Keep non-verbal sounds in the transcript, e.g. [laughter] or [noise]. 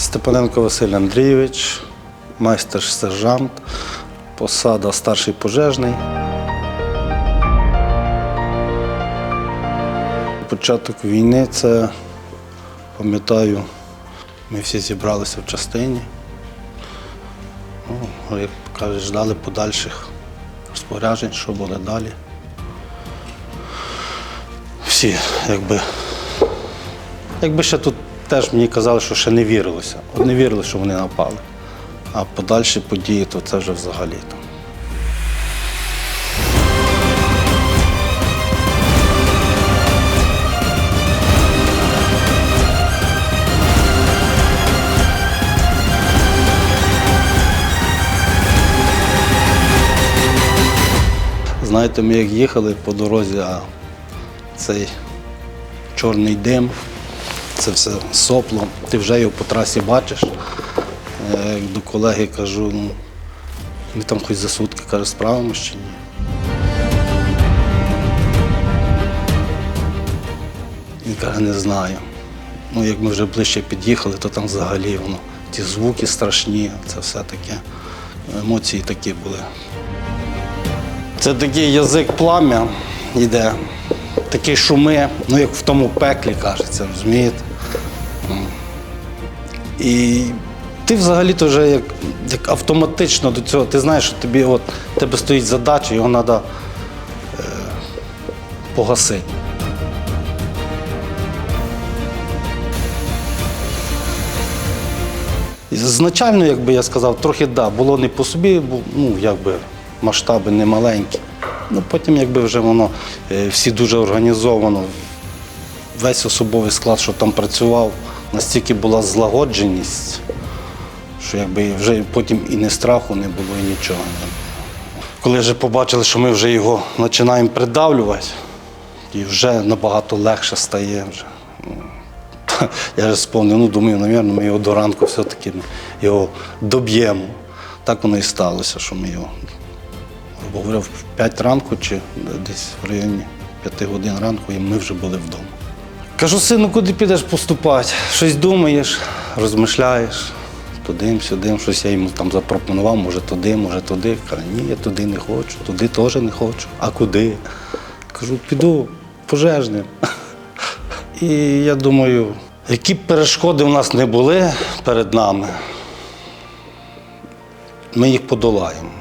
Степаненко Василь Андрійович, майстер-сержант, посада старший пожежний. Початок війни це, пам'ятаю, ми всі зібралися в частині. Ну, як кажуть, ждали подальших розпоряджень, що буде далі. Всі, якби. Якби ще тут теж мені казали, що ще не вірилося. Не вірили, що вони напали. А подальші події, то це вже взагалі. Знаєте, ми як їхали по дорозі, а цей чорний дим, це все сопло, ти вже його по трасі бачиш. Е, До колеги кажу, ну, ми там хоч за сутки каже, справимось чи ні. Він каже, не знаю. Ну, як ми вже ближче під'їхали, то там взагалі воно, ті звуки страшні, це все таке. Емоції такі були. Це такий язик плам'я йде, такі шуми, ну як в тому пеклі кажеться, розумієте? І ти взагалі-то вже як, як автоматично до цього, ти знаєш, що тобі от, тебе стоїть задача, його треба е, погасити. Значально, як би я сказав, трохи да, було не по собі, бо ну, якби масштаби не маленькі. Ну, потім, якби вже воно е, всі дуже організовано, весь особовий склад, що там працював, настільки була злагодженість, що якби вже потім і не страху не було, і нічого. Коли вже побачили, що ми вже його починаємо придавлювати, і вже набагато легше стає. Вже. [laughs] Я вже сповнив, ну думаю, навірно, ми його до ранку все-таки його доб'ємо. Так воно і сталося, що ми його говоря, в 5 ранку чи десь в районі 5 годин ранку, і ми вже були вдома. Кажу, сину, куди підеш поступати? Щось думаєш, розмишляєш, туди, сюди, щось я йому там запропонував, може туди, може туди. Каже, ні, я туди не хочу, туди теж не хочу. А куди? Кажу, піду пожежним. І я думаю, які б перешкоди у нас не були перед нами, ми їх подолаємо.